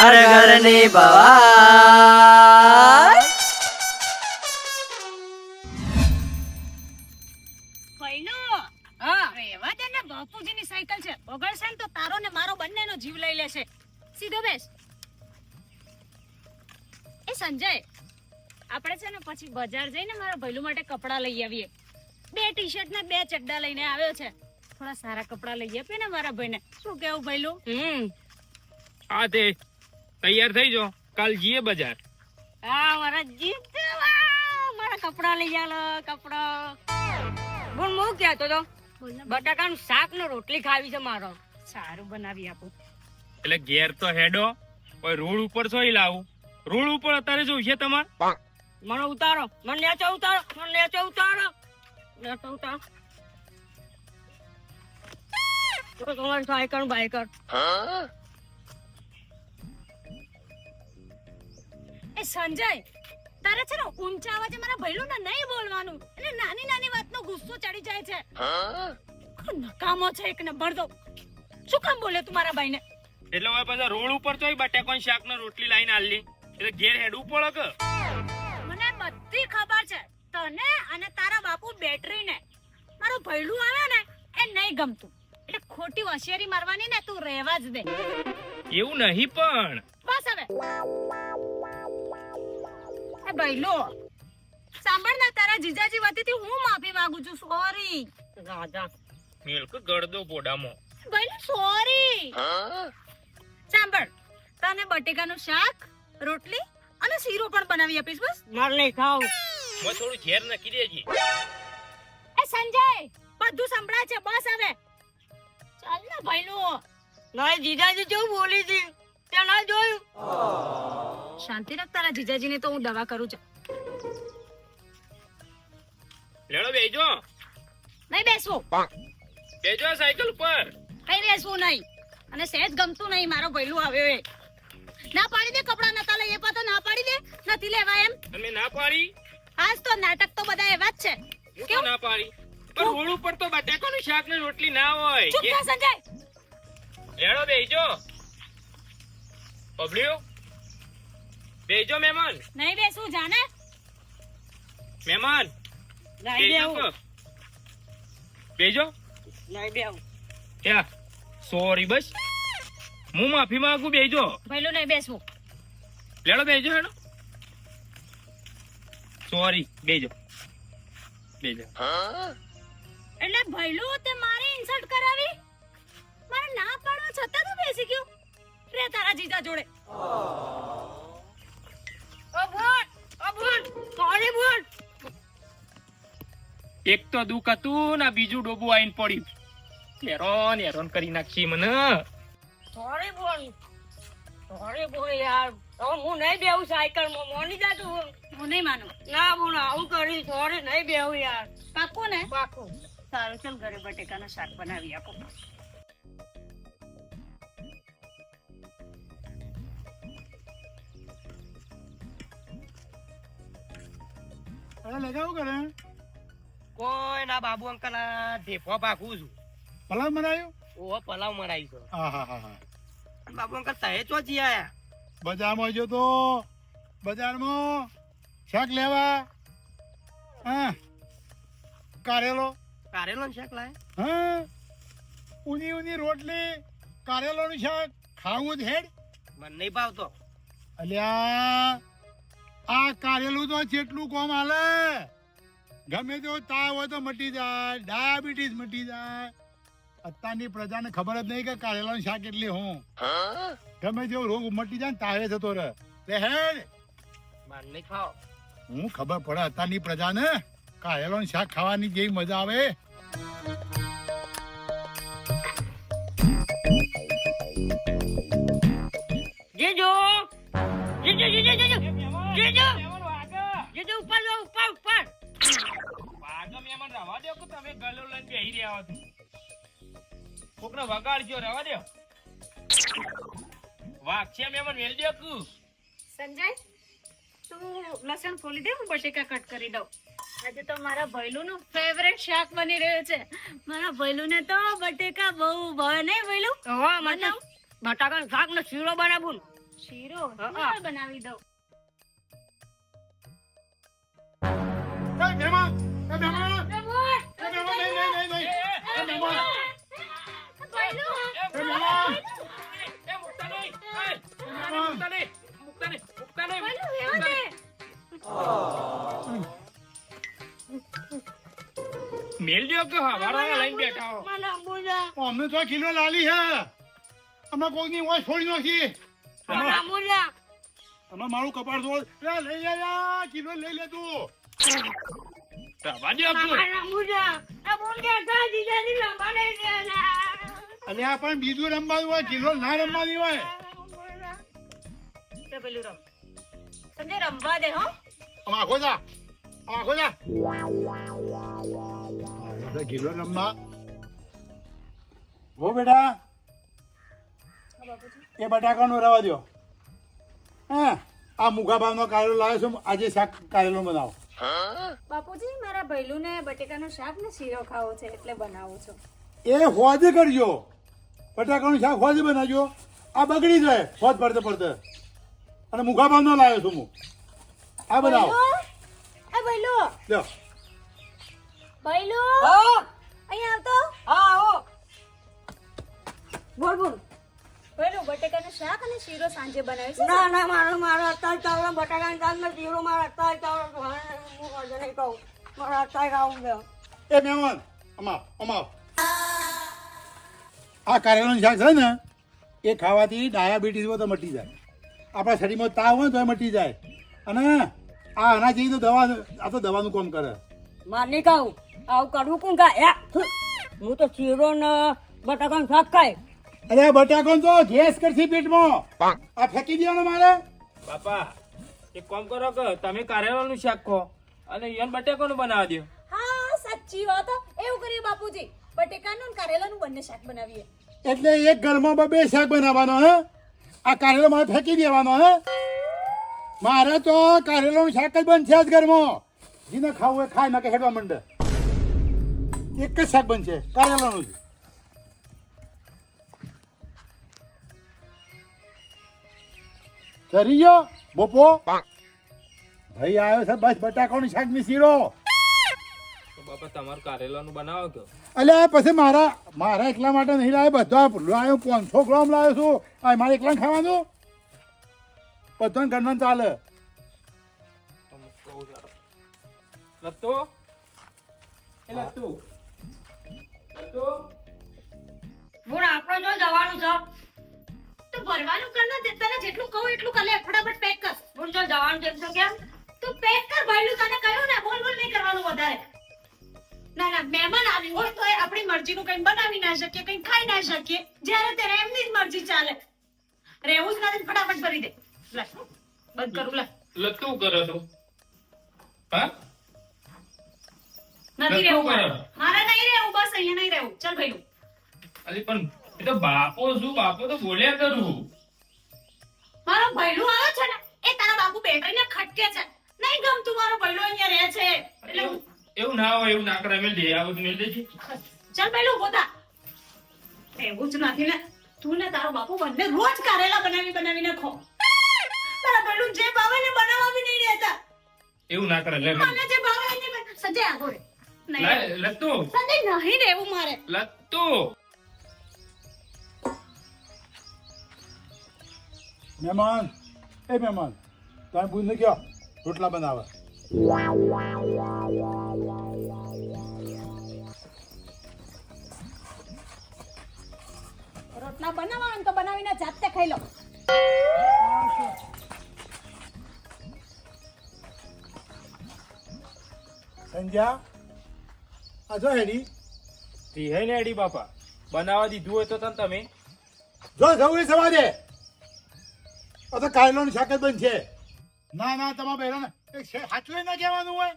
ઘર ઘરની ભવાઈ ભઈનો હા. રેવા દે ને બાપુજીની સાયકલ છે. બગડશે ને તો તારો ને મારો બંનેનો જીવ લઈ લેશે સીધો બેસ. એ સંજય આપણે છે ને પછી બજાર જઈને મારા ભૈલું માટે કપડાં લઈ આવીએ. બે ટી શર્ટ ને બે ચડ્ડા લઈને આવ્યો છે. થોડા સારા કપડાં લઈ આપીએ ને મારા ભાઈને. શું કેવું ભૈલું? હમ. તે તૈયાર થઈ જો. કાલ જઈએ બજાર. હા મારા જીત મારા કપડા લઈ જાલો કપડા. બોલ હું કહેતો તો? બટાકાનું શાક ને રોટલી ખાવી છે મારો. સારું બનાવી આપો. એટલે ઘેર તો હેડો. કોઈ રોડ ઉપર સોઈ લાવું. રોડ ઉપર અત્યારે જોઈ છે તમાર? મને ઉતારો. મને નેચો ઉતારો. મને નેચો ઉતારો. નેચો ઉતારો. તો તમારે સાયકલ બાયકર એ સંજય તારે છે ને ઊંચા અવાજે મારા ભૈલું ને નહીં બોલવાનું. એટલે નાની નાની વાતનો ગુસ્સો ચડી જાય છે. નકામો છે એક ને ભરદો શું કામ બોલે તું મારા ભાઈને? એટલે હવે પાછા રોડ ઉપર તો બટાકાનું શાક ને રોટલી લાઈને આલી. એટલે ઘેર હેડવું પડે કે મને બધી ખબર છે. તને અને તારા બાપુ બેટરી ને મારો ભૈલું આવે ને એ નહીં ગમતું. એટલે ખોટી હોશિયારી મારવાની ને તું રહેવા જ દે. એવું નહીં પણ. બસ હવે. ભૈલો સાંભળ ના તારા જીજાજી વતીથી હું માફી માંગુ છું સોરી રાજા મિલ્ક ગળદો પોડામો. ભૈલો સોરી સાંભળ તને બટેકાનું શાક રોટલી અને શીરો પણ બનાવી આપીશ બસ. માર નહીં ખાવું. મો થોડું ઝેર નાખી દેજે. એ સંજય બધું સંભળાય છે બસ હવે. ચાલ ને ભૈલો મારી જીજાજી કેવું બોલી હતી તે ના જોયું? શાંતિ રાખ તારા જીજાજીને તો હું દવા કરું છું. લેડો બેજો નહીં બેસવું. બેજો સાયકલ પર કઈ બેસવું નહીં. અને સહેજ ગમતું નહીં મારો ભૈલું આવ્યો એ. ના પાડી દે કપડા નતા લઈએ એ તો ના પાડી દે. નથી લેવા એમ. અમે ના પાડી? આજ તો નાટક તો બધા એવા જ છે. કેમ કેવું? ના પાડી. પણ રોડ ઉપર તો બટાકાનું શાક ને રોટલી ના હોય. ચૂપ થા સંજય. લેડો બેજો પબલ્યો? બેજો મહેમાન. નહીં બેસું જાને? મહેમાન બેજો બેજો. નહીં બેવું યા સોરી બસ. હું માફી માંગુ બેજો. ભૈલું નહીં બેસવું. લેડો બેજો હેડો. સોરી બેજો. બેજો. એટલે ભૈલું તે મારી ઇન્સલ્ટ કરાવી? મારે ના પાડવા છતાં તું બેસી ગયો? રે તારા જીજા જોડે. ઓ બોલ ઓ બોલ સોરી બોલ? એક તો દુઃખ હતું ને બીજું ડોબું આઈને પડ્યું. હેરોન હેરોન કરી નાખી મને. સોરી બોલ? સોરી બોલ યાર? હવે હું નહીં બેહું સાયકલમાં મોની જા તું હું નહીં માનું. ના હું આવું કરી સોરી નહીં બેવું યાર. પાકું ને? પાકું. સારું ચલ ઘરે બટેકાનું શાક બનાવી આપો. અરે લગાવું કરે કોઈ ના બાબુ અંકલ આ ઢેફો ભાગું છું. પલાવ મરાયો? ઓહો પલાવ મરાઈ છો. હા હા હા હા. બાબુ અંકલ તહે ચો જી આયા? બજારમાં જો તો બજારમાં શાક લેવા હા કારેલો. કારેલો ને શાક લાય? હા ઉની ઉની રોટલી કારેલોનું શાક. ખાવું જ હેડ. મને નહીં ભાવતો. અલ્યા આ કારેલું તો જેટલું કોમ હાલે. ગમે તેવો તાવ હોય તો મટી જાય ડાયાબિટીસ મટી જાય. અત્યારની પ્રજાને ખબર જ નહીં કે કારેલાનું શાક એટલે હું. ગમે તેવો રોગ મટી જાય ને તાવે થતો રહે. તે હેડ હું ખબર પડે અત્યારની પ્રજાને કારેલાનું શાક ખાવાની જેવી મજા આવે. જીજો! જીજો જીજો જીજો! જીજો જીજો ઉપર લો ઉપર ઉપર. વાગો મહેમાન રવા દો કે તમે ગલો લઈને બેહી રહ્યા છો કોકને વગાડજો રવા દો. વાઘ છે મહેમાન દો કુ. સંજય તું લસણ ખોલી દે હું બટેકા કટ કરી દઉં. આજે તો મારા ભૈલુનું ફેવરેટ શાક બની રહ્યું છે. મારા ભૈલુને તો બટેકા બહુ ભાવે નહીં ભૈલું? મને બટાકાનું શાક ને શીરો બનાવું ને. શીરો બનાવી દઉં. એ મહેમાન એ મહેમાન એ મહેમાન નહીં નહીં નહીં નહીં એ મહેમાન ભૈલું એ મહેમાન એ મુકતા નહીં એ, મહેમાન મુકતા નહીં મુકતા નહીં મુકતા નહીં ભૈલું રહેવા દે મેલ દ્યો કે હવારો લઈને બેઠા હો મને તો કિલો લાલી હે અમે કોઈની ઓછ છોડી બોલા અમે મારું કપાળ ધોળ લે લઈ લે યા, કિલો લઈ લે ગયા અને આ પણ બીજું રમવાનું હોય કિલો ના રમવાની હોય. તો પેલું રમ. સંજય રમવા દે હો. આખો જા. આખો જા. કિલો રમવા. ઓ બેટા એ બટાકાનો રવા દ્યો. હા આ મુગા ભાવનો કારેલો લાવ્યો છું આજે શાક કારેલો બનાવો. બાપુજી મારા ભૈલુને બટેકાનું શાક ને શીરો ખાવો છે એટલે બનાવું છું. એ હોજે કરજો. બટાકાનું શાક હોજે બનાવજો. આ બગડી જાય હોજ પડતે પડતે. અને મુગા નો લાવ્યો છું હું. આ બનાવો. આ ભૈલુ? લ્યો ભૈલુ? હા. અહીંયા આવતો? હા આવો. બોલ બોલ. ભૈલુ બટેકાનું શાક અને શીરો સાંજે બનાવી છે? ના ના મારો મારો અત્યારે ચાવડા બટાકા દાળમાં જીરો મારો અત્યારે ચાવડા હું આજે નહીં કહું. મારો અત્યારે ખાવું છે. એ મહેમાન અમાવ અમાવ આ કારેલાનું શાક છે ને એ ખાવાથી ડાયાબિટીસ તો મટી જાય. આપણા શરીરમાં તાવ હોય તો એ મટી જાય. અને આ આના જેવી તો દવા આ તો દવાનું કામ કરે. માની કહું આવું કરવું કોણ કા હે? હું તો શીરો ને બટાકાનું શાક ખાય અરે આ બટાકો તો ગેસ કરશી પેટમાં. આ ફેંકી દેવાનો મારે. બાપા એક કામ કરો કે તમે કારેલાનું શાક ખો અને યન બટેકોનું બનાવી દો હા સાચી વાત. એવું કરીએ બાપુજી. બટેકાનું અને કારેલાનું બંને શાક બનાવીએ. એટલે એક ઘરમાં બે શાક બનાવવાનો હે? આ કારેલો મારે ફેંકી દેવાનો હે? મારે તો કારેલાનું શાક જ બનશે આજ ઘરમાં. જેને ખાવું એ ખાય નાકે હેડવા માંડે. એક જ શાક બનશે કારેલાનું જ. ચરી ગયો બોપો ભાઈ આવ્યો છે બસ બટાકાનું શાકની શીરો બાપા તમારું કારેલાનું બનાવો કયો અલ્યા પછી મારા મારા એકલા માટે નહીં લાવ્યો બધા લાવ્યો પાંચસો ગ્રામ લાવ્યો છું. આ મારે એકલા ખાવાનું? બધાને ગણવાનું ચાલે. લત્તુ એ લત્તુ એટલું કરે ફટાફટ પેક કર. હું જો જવાનું છે છો કેમ? તું પેક કર ભાઈલું તને કહ્યું ને બોલ બોલ નહીં કરવાનું વધારે. ના ના મહેમાન આવી હોય તો આપણી મરજીનું કંઈ બનાવી ના શકીએ કંઈ ખાઈ ના શકીએ. જ્યારે ત્યારે એમની જ મરજી ચાલે. રહેવું જ નથી ફટાફટ ભરી દે. લે બંધ કરું લે. લત્તુ કરો છો હા? નથી રહેવું મારે. નહીં રહેવું બસ અહીંયા નહીં રહેવું. ચાલ ભાઈ અલી પણ એ તો બાપો શું બાપો તો બોલ્યા કરું. મારો ભૈલું આવ્યો છે ને એ તારા બાપુ બેટરીને ખટકે છે. નહીં ગમતું મારો ભૈલું અહીંયા રહે છે. એટલે એવું ના હોય એવું ના કરે મેં દે આવું મેં દેજે ચાલ ભૈલું પોતા એવું જ નથી ને. તું ને તારો બાપુ બંને રોજ કારેલા બનાવી બનાવીને ખો. તારા ભૈલું જે ભાવે ને બનાવવા બી નહીં રહેતા. એવું ના કરે લે મને જે ભાવે એને સજે સંજય આગો રે. નહીં. લત્તુ. સંજય નહીં રહેવું મારે. લત્તુ. મહેમાન એ મહેમાન તમે ભૂલ ગયો. રોટલા બનાવે રોટલા બનાવવા તો બનાવીને જાતે ખાઈ લો. સંજ્યા આ જો હેડી. હે ને હેડી બાપા બનાવવા દીધું હોય તો તને તમે. જો જવું સવા દે આ તો કારેલાનું શાક જ છે. ના ના, તમારા બહેરાને એ સાચું ના કહેવાનું હોય?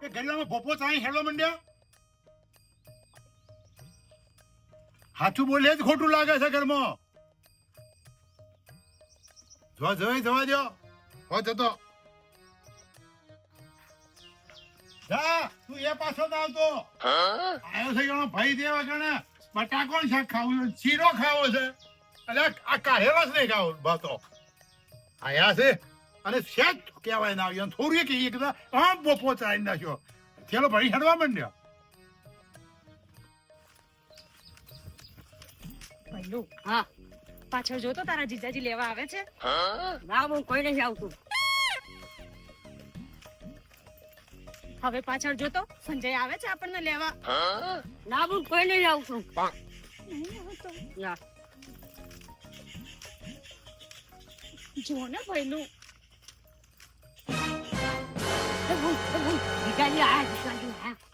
કે ગરીબામાં ભોપો ચાઈ હેડો મંડ્યા? સાચું બોલે જ ખોટું લાગે છે ઘરમાં. જોવા જોઈ, જવા દો હો, જતો. જા, તું એ પાછો ના આવતો. આવ્યો છે ગણો ભાઈ દેવા ગણે બટાકો શાક ખાવું શીરો ખાવો છે. એટલે આ કાઢેલો જ નહીં ખાવું, ભાતો. આયા છે. અને સેજ કહેવાય ના આવ્યો થોડું કે એકદમ આમ બોપો ચાલી નાખ્યો. થેલો ભરી હેડવા માંડ્યો. ભૈલું હા. પાછળ જોતો તારા જીજાજી લેવા આવે છે? ના હું કોઈ નથી આવતું. હવે પાછળ જોતો સંજય આવે છે આપણને લેવા? ના હું કોઈ નહીં નહીં આવતો. ના. જો ને ભાઈનું.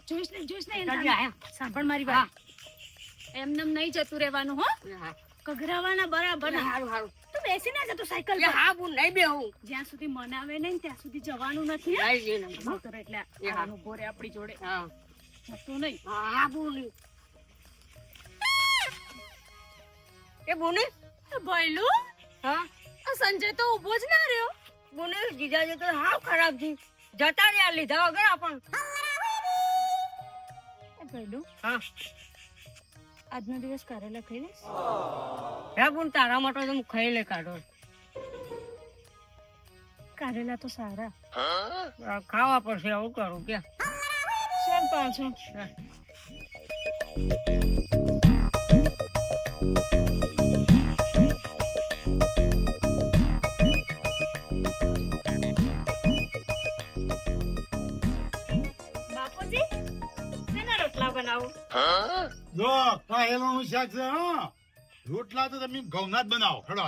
જોઈશ ને જોઈશ ને જીજાજી એના સાંભળ મારી વાત એમનેમ નહીં જતું રહેવાનું હો હા. બરાબર હારું, હારું. તું બેસી ના જતું સાયકલ પર હા, હું નહીં બેહું. જ્યાં સુધી મનાવે નહીં ત્યાં સુધી જવાનું નથી હા નહીં, નહીં. મોટર એટલે આપણી જોડે હા. જતું નહીં હા, હા, બોલી. એ સંજય તો ઊભો જ ના રહ્યો. બોલે જીજાજી તો હાવ ખરાબ છે. જતા રહ્યા લીધા વગર આપણ. ભૈલું હા. આજનો દિવસ કારેલા ખાઈ લઈશ. હે પણ તારા માટે તો હું ખાઈ લે કાઢો. કારેલા તો સારા. ખાવા પડશે આવું કરું કે. શેમ પાછો? જો કાહેલોનું શાક છે હા. રોટલા તો તમે ઘઉંના જ બનાવો ખડો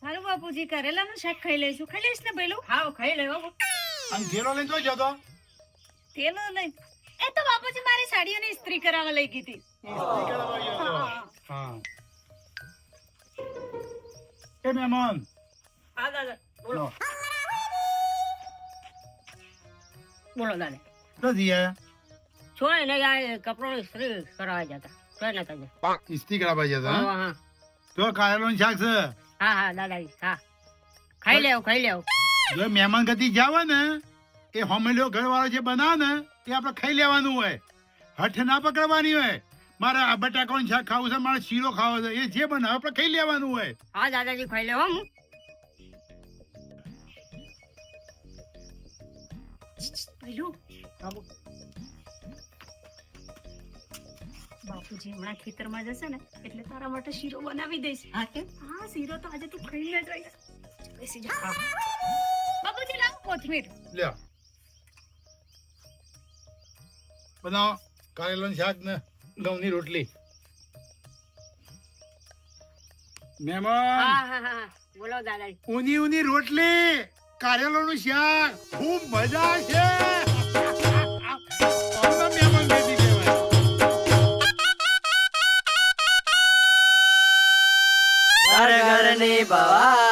સારું બાપુજી કરેલાનું શાક ખાઈ લઈશું. ખાઈ લઈશ ને પેલું હાવ ખાઈ લેવો. અને થેલો લઈને જોઈ જતો થેલો લઈ એ તો બાપુજી મારી સાડીઓની ઇસ્ત્રી કરાવવા લઈ ગઈ હતી. હા. એ મહેમાન. હા દાદા બોલો. બોલો દાદા. તો જીએ છોડે ને આ કપડો ઇસ્ત્રી કરાવવા જતા છોડે ને તમે ઇસ્ત્રી કરાવવા જતો હા તો કાહેલોનું શાક છે હા હા દાદાજી હા ખાઈ લેવું ખાઈ લેવું જો મહેમાન ગતિ જાવ ને એ હોમેલિયો ઘરવાળો જે બનાવે ને એ આપણે ખાઈ લેવાનું હોય હઠ ના પકડવાની હોય મારે આ બટાકાનું શાક ખાવું છે મારે શીરો ખાવો છે એ જે બનાવે આપણે ખાઈ લેવાનું હોય હા દાદાજી ખાઈ લેવા હું બાપુજી હમણાં ખેતરમાં જશે ને એટલે તારા માટે શીરો બનાવી દઈશ. હા કે? હા શીરો તો આજે તું ખાઈને જ બેસી જા. બાપુજી લાવ કોથમીર. લ્યો. બનાવો. કારેલાનું શાક ને ઘઉંની રોટલી. મહેમાન હા હા હા. બોલો દાદા ઊની ઊની રોટલી કારેલાનું શાક. ખૂબ મજા છે ઘર ઘરની બહાર